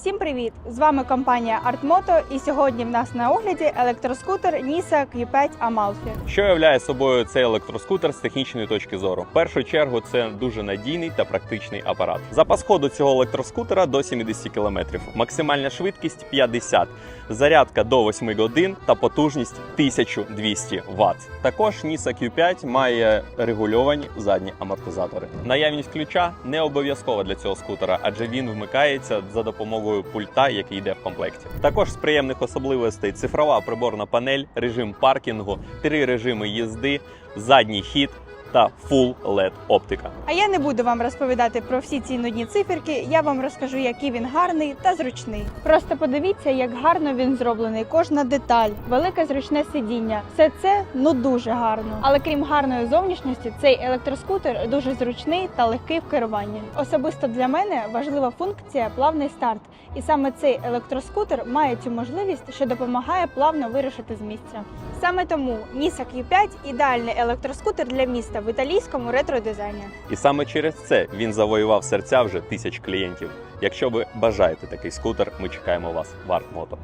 Всім привіт! З вами компанія Артмото, і сьогодні в нас на огляді електроскутер Nisa Q5 Amalfi. Що являє собою цей електроскутер з технічної точки зору? В першу чергу це дуже надійний та практичний апарат. Запас ходу цього електроскутера до 70 км, максимальна швидкість 50, зарядка до 8 годин та потужність 1200 Вт. Також Nisa Q5 має регульовані задні амортизатори. Наявність ключа не обов'язкова для цього скутера, адже він вмикається за допомогою пульта, який йде в комплекті. Також з приємних особливостей цифрова приборна панель, режим паркінгу, три режими їзди, задній хід та Full LED оптика. А я не буду вам розповідати про всі ці нудні циферки. Я вам розкажу, який він гарний та зручний. Просто подивіться, як гарно він зроблений. Кожна деталь, велике зручне сидіння. Все це ну дуже гарно. Але крім гарної зовнішності, цей електроскутер дуже зручний та легкий в керуванні. Особисто для мене важлива функція плавний старт. І саме цей електроскутер має цю можливість, що допомагає плавно вирушити з місця. Саме тому Nisa Q5 – ідеальний електроскутер для міста в італійському ретро-дизайні. І саме через це він завоював серця вже тисяч клієнтів. Якщо ви бажаєте такий скутер, ми чекаємо вас в Art Moto.